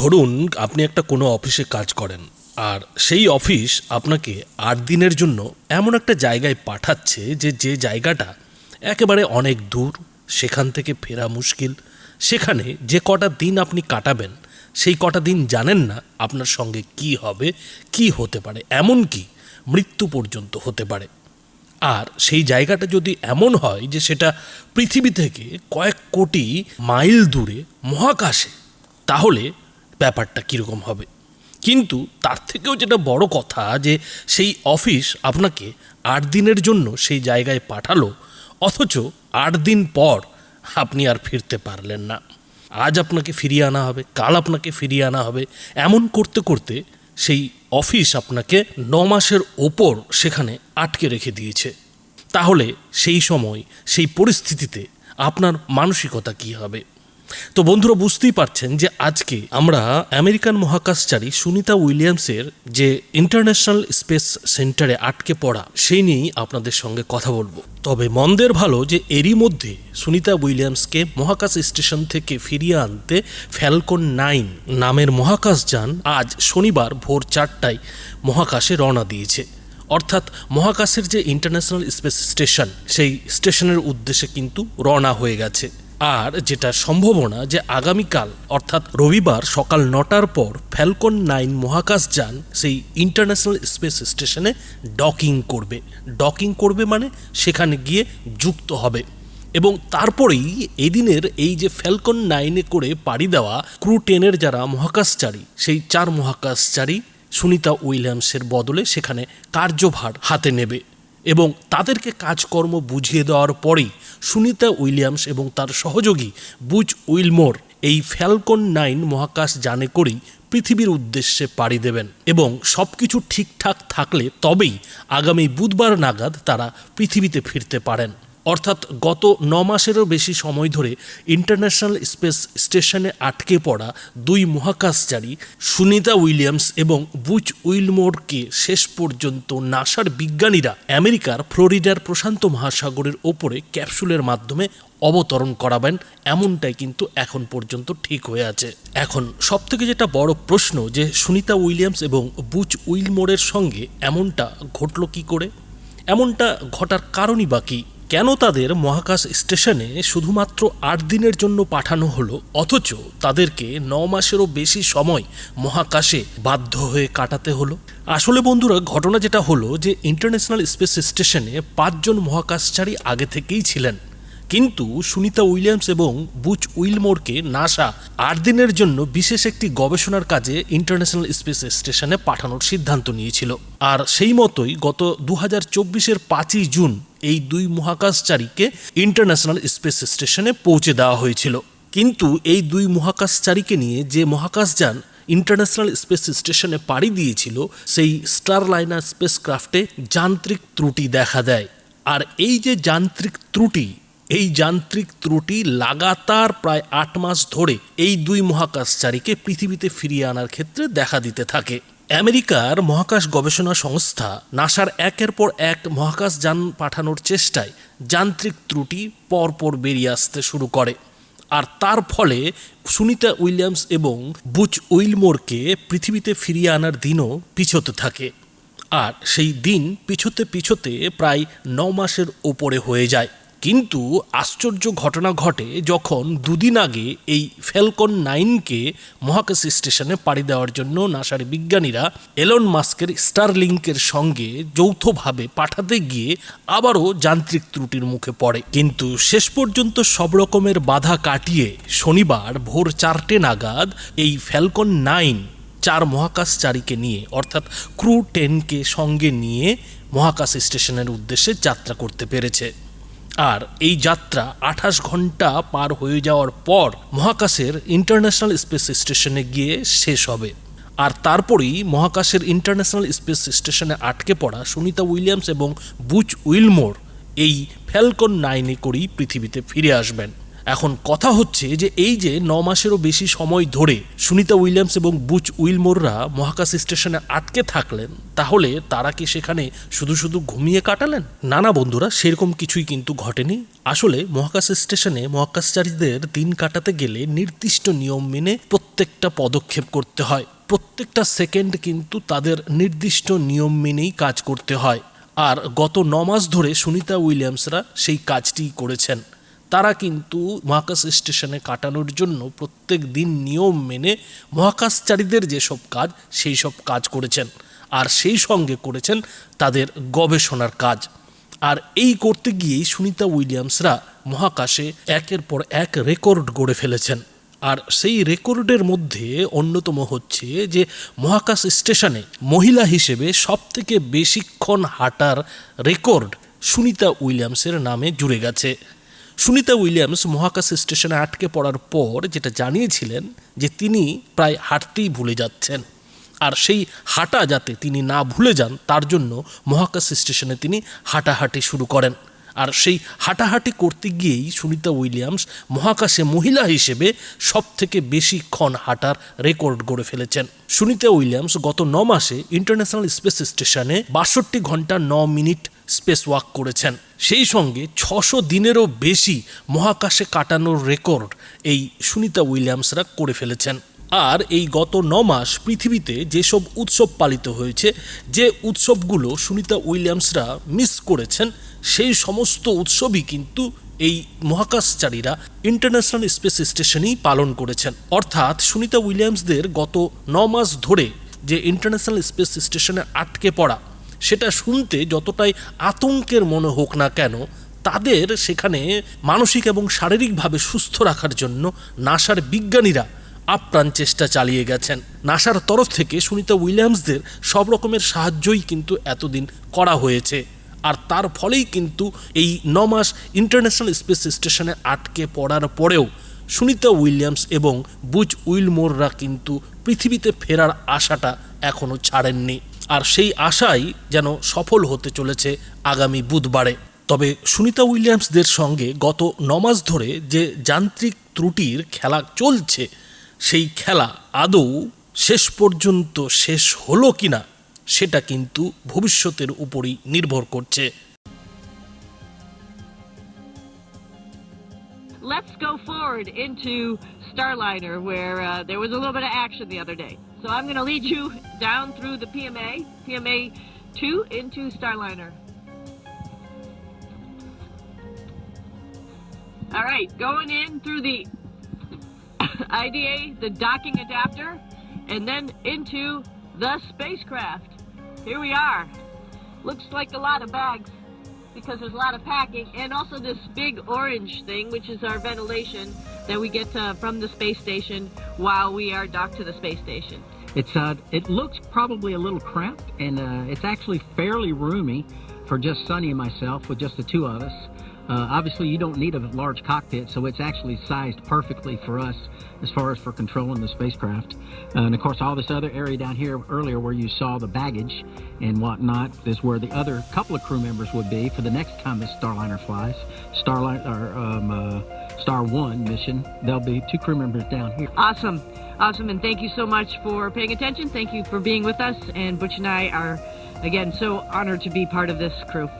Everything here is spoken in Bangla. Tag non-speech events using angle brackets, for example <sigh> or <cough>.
ধরুন আপনি একটা কোনো অফিসে কাজ করেন, আর সেই অফিস আপনাকে আট দিনের জন্য এমন একটা জায়গায় পাঠাচ্ছে যে যে জায়গাটা একেবারে অনেক দূর, সেখান থেকে ফেরা মুশকিল। সেখানে যে কটা দিন আপনি কাটাবেন, সেই কটা দিন জানেন না আপনার সঙ্গে কি হবে, কি হতে পারে এমন কি মৃত্যু পর্যন্ত হতে পারে। আর সেই জায়গাটা যদি এমন হয় যে, সেটা পৃথিবী থেকে কয়েক কোটি মাইল দূরে, মহাকাশে, তাহলে ব্যাপারটা কীরকম হবে? কিন্তু তার থেকেও যেটা বড় কথা যে সেই অফিস আপনাকে আট দিনের জন্য সেই জায়গায় পাঠালো, অথচ আট দিন পর আপনি আর ফিরতে পারলেন না। আজ আপনাকে ফিরিয়ে আনা হবে, কাল আপনাকে ফিরিয়ে আনা হবে। এমন করতে করতে সেই অফিস আপনাকে ন মাসের ওপর সেখানে আটকে রেখে দিয়েছে। তাহলে সেই সময়, সেই পরিস্থিতিতে আপনার মানসিকতা কী হবে? তো বন্ধুরা বুঝতেই পারছেন যে আজকে আমরা আমেরিকান মহাকাশচারী সুনিতা উইলিয়ামসের যে ইন্টারন্যাশনাল স্পেস সেন্টারে আটকে পড়া, সেই নিয়েই আপনাদের সঙ্গে কথা বলব। তবে মন্দের ভালো যে এরই মধ্যে সুনিতা উইলিয়ামসকে মহাকাশ স্টেশন থেকে ফিরিয়ে আনতে ফ্যালকন নাইন নামের মহাকাশ যান আজ শনিবার ভোর চারটায় মহাকাশে রওনা দিয়েছে। অর্থাৎ মহাকাশের যে ইন্টারন্যাশনাল স্পেস স্টেশন সেই স্টেশনের উদ্দেশ্যে কিন্তু রওনা হয়ে গেছে। আর যেটা সম্ভাবনা যে আগামীকাল, অর্থাৎ রবিবার সকাল নটার পর ফ্যালকন নাইন মহাকাশ যান সেই ইন্টারন্যাশনাল স্পেস স্টেশনে ডকিং করবে। ডকিং করবে মানে সেখানে গিয়ে যুক্ত হবে। এবং তারপরেই এদিনের এই যে ফ্যালকন নাইনে করে পাড়ি দেওয়া ক্রু টেনের যারা মহাকাশচারী, সেই চার মহাকাশচারী সুনিতা উইলিয়ামসের বদলে সেখানে কার্যভার হাতে নেবে। এবং তাদেরকে কাজকর্ম বুঝিয়ে দেওয়ার পরেই সুনিতা উইলিয়ামস এবং তার সহযোগী বুচ উইলমোর এই ফ্যালকন নাইন মহাকাশ যানে করেই পৃথিবীর উদ্দেশ্যে পাড়ি দেবেন এবং সব কিছু ঠিকঠাক থাকলে তবেই আগামী বুধবার নাগাদ তারা পৃথিবীতে ফিরতে পারেন। অর্থাৎ গত ন মাসেরও বেশি সময় ধরে ইন্টারন্যাশনাল স্পেস স্টেশনে আটকে পড়া দুই মহাকাশচারী, সুনিতা উইলিয়ামস এবং বুচ উইলমোরকে শেষ পর্যন্ত নাসার বিজ্ঞানীরা আমেরিকার ফ্লোরিডার প্রশান্ত মহাসাগরের ওপরে ক্যাপসুলের মাধ্যমে অবতরণ করাবেন, এমনটাই কিন্তু এখন পর্যন্ত ঠিক হয়ে আছে। এখন সব থেকে যেটা বড় প্রশ্ন যে সুনিতা উইলিয়ামস এবং বুচ উইলমোরের সঙ্গে এমনটা ঘটল কি করে? এমনটা ঘটার কারণই বা কী? কেন তাদের মহাকাশ স্টেশনে শুধুমাত্র আট দিনের জন্য পাঠানো হলো? অথচ তাদেরকে ন মাসেরও বেশি সময় মহাকাশে বাধ্য হয়ে কাটাতে হলো? আসলে বন্ধুরা, ঘটনা যেটা হলো যে, ইন্টারন্যাশনাল স্পেস স্টেশনে পাঁচজন মহাকাশচারী আগে থেকেই ছিলেন। কিন্তু সুনিতা উইলিয়ামস এবং বুচ উইলমোরকে নাসা আট দিনের জন্য বিশেষ একটি গবেষণার কাজে ইন্টারন্যাশনাল স্পেস স্টেশনে পাঠানোর সিদ্ধান্ত নিয়েছিল। আর সেই মতোই গত দু হাজার চব্বিশের পাঁচই জুন এই দুই মহাকাশচারীকে ইন্টারন্যাশনাল স্পেস স্টেশনে পৌঁছে দেওয়া হয়েছিল। কিন্তু এই দুই মহাকাশচারীকে নিয়ে যে মহাকাশযান ইন্টারন্যাশনাল স্পেস স্টেশনে পাড়ি দিয়েছিল, সেই স্টারলাইনার স্পেসক্রাফটে যান্ত্রিক ত্রুটি দেখা দেয়। আর এই যে যান্ত্রিক ত্রুটি এই যান্ত্রিক ত্রুটি লাগাতার প্রায় আট মাস ধরে এই দুই মহাকাশচারীকে পৃথিবীতে ফিরিয়ে আনার ক্ষেত্রে দেখা দিতে থাকে। আমেরিকার মহাকাশ গবেষণা সংস্থা নাসার একের পর এক মহাকাশ যান পাঠানোর চেষ্টায় যান্ত্রিক ত্রুটি পরপর বেরিয়ে আসতে শুরু করে। আর তার ফলে সুনিতা উইলিয়ামস এবং বুচ উইলমোরকে পৃথিবীতে ফিরিয়ে আনার দিনও পিছোতে থাকে। আর সেই দিন পিছোতে পিছোতে প্রায় ন মাসের ওপরে হয়ে যায়। কিন্তু আশ্চর্য ঘটনা ঘটে যখন দুদিন আগে এই ফ্যালকন নাইনকে মহাকাশ স্টেশনে পাড়ি দেওয়ার জন্য নাসার বিজ্ঞানীরা এলন মাস্কের স্টারলিংকের সঙ্গে যৌথভাবে পাঠাতে গিয়ে আবারও যান্ত্রিক ত্রুটির মুখে পড়ে। কিন্তু শেষ পর্যন্ত সব রকমের বাধা কাটিয়ে শনিবার ভোর চারটে নাগাদ এই ফ্যালকন নাইন চার মহাকাশচারীকে নিয়ে, অর্থাৎ ক্রু টেনকে সঙ্গে নিয়ে মহাকাশ স্টেশনের উদ্দেশ্যে যাত্রা করতে পেরেছে। আর এই যাত্রা আঠাশ ঘণ্টা পার হয়ে যাওয়ার পর মহাকাশের ইন্টারন্যাশনাল স্পেস স্টেশনে গিয়ে শেষ হবে। আর তারপরেই মহাকাশের ইন্টারন্যাশনাল স্পেস স্টেশনে আটকে পড়া সুনিতা উইলিয়ামস এবং বুচ উইলমোর এই ফ্যালকন নাইনে করেই পৃথিবীতে ফিরে আসবেন। এখন কথা হচ্ছে যে এই যে ন মাসেরও বেশি সময় ধরে সুনিতা উইলিয়ামস এবং বুচ উইলমোররা মহাকাশ স্টেশনে আটকে থাকলেন, তাহলে তারা কি সেখানে শুধু শুধু ঘুমিয়ে কাটালেন? না না বন্ধুরা, সেরকম কিছুই কিন্তু ঘটেনি। আসলে মহাকাশ স্টেশনে মহাকাশচারীদের দিন কাটাতে গেলে নির্দিষ্ট নিয়ম মেনে প্রত্যেকটা পদক্ষেপ করতে হয়। প্রত্যেকটা সেকেন্ড কিন্তু তাদের নির্দিষ্ট নিয়ম মেনেই কাজ করতে হয়। আর গত ন মাস ধরে সুনিতা উইলিয়ামসরা সেই কাজটি করেছেন। তারা কিন্তু মহাকাশ স্টেশনে কাটানোর জন্য প্রত্যেক দিন নিয়ম মেনে মহাকাশচারীদের যেসব কাজ, সেই সব কাজ করেছেন। আর সেই সঙ্গে করেছেন তাদের গবেষণার কাজ। আর এই করতে গিয়েই সুনিতা উইলিয়ামসরা মহাকাশে একের পর এক রেকর্ড গড়ে ফেলেছেন। আর সেই রেকর্ডের মধ্যে অন্যতম হচ্ছে যে মহাকাশ স্টেশনে মহিলা হিসেবে সবথেকে বেশিক্ষণ হাঁটার রেকর্ড সুনিতা উইলিয়ামসের নামে জুড়ে গেছে। সুনিতা উইলিয়ামস মহাকাশ স্টেশনে আটকে পড়ার পর যেটা জানিয়েছিলেন যে তিনি প্রায় হাঁটতেই ভুলে যাচ্ছেন। আর সেই হাঁটা যাতে তিনি না ভুলে যান, তার জন্য মহাকাশ স্টেশনে তিনি হাঁটাহাঁটি শুরু করেন। আর সেই হাঁটাহাঁটি করতে গিয়েই সুনিতা উইলিয়ামস মহাকাশে মহিলা হিসেবে সব থেকে বেশিক্ষণ হাঁটার রেকর্ড গড়ে ফেলেছেন। সুনিতা উইলিয়ামস গত ন মাসে ইন্টারন্যাশনাল স্পেস স্টেশনে বাষট্টি ঘণ্টা ন মিনিট স্পেস ওয়াক করেছেন। সেই সঙ্গে ছশো দিনেরও বেশি মহাকাশে কাটানোর রেকর্ড এই সুনিতা উইলিয়ামসরা করে ফেলেছেন। আর এই গত ন মাস পৃথিবীতে যেসব উৎসব পালিত হয়েছে, যে উৎসবগুলো সুনিতা উইলিয়ামসরা মিস করেছেন, সেই সমস্ত উৎসবই কিন্তু এই মহাকাশচারীরা ইন্টারন্যাশনাল স্পেস স্টেশনেই পালন করেছেন। অর্থাৎ সুনিতা উইলিয়ামসদের গত ন মাস ধরে যে ইন্টারন্যাশনাল স্পেস স্টেশনে আটকে পড়া সেটা শুনতে যতটাই আতঙ্কের মনে হোক না কেন, তাদের সেখানে মানসিক এবং শারীরিকভাবে সুস্থ রাখার জন্য নাসার বিজ্ঞানীরা আপ্রাণ চেষ্টা চালিয়ে গেছেন। নাসার তরফ থেকে সুনিতা উইলিয়ামসদের সব রকমের সাহায্যই কিন্তু এতদিন করা হয়েছে। আর তার ফলেই কিন্তু এই ন মাস ইন্টারন্যাশনাল স্পেস স্টেশনে আটকে পড়ার পরেও সুনিতা উইলিয়ামস এবং বুচ উইলমোররা কিন্তু পৃথিবীতে ফেরার আশাটা এখনও ছাড়েননি। আর সেই আশাই যেন সফল হতে চলেছে আগামী বুধবারে তবে সুনিতা উইলিয়ামসদের সঙ্গে গত নমাস ধরে যে যান্ত্রিক ত্রুটির খেলা চলছে সেই খেলা আদৌ শেষ পর্যন্ত শেষ হলো কিনা সেটা কিন্তু ভবিষ্যতের উপরই নির্ভর করছে let's go forward into Starliner, where uh, there was a little bit of action the other day. So I'm going to lead you down through the PMA, PMA 2 into Starliner. All right, going in through the <coughs> IDA, the docking adapter, and then into the spacecraft. Here we are. Looks like a lot of bags because there's a lot of packing, and also this big orange thing, which is our ventilation that we get uh, from the space station while we are docked to the space station. It's uh, it looks probably a little cramped, and uh, it's actually fairly roomy for just Sonny and myself, with just the two of us. Uh, obviously, you don't need a large cockpit, so it's actually sized perfectly for us as far as for controlling the spacecraft. Uh, and of course, all this other area down here earlier, where you saw the baggage and whatnot, is where the other couple of crew members would be for the next time this Starliner flies. Starline or um, uh, Star One mission, there'll be two crew members down here. Awesome. Awesome. And thank you so much for paying attention. Thank you for being with us. And Butch and I are, again, so honored to be part of this crew.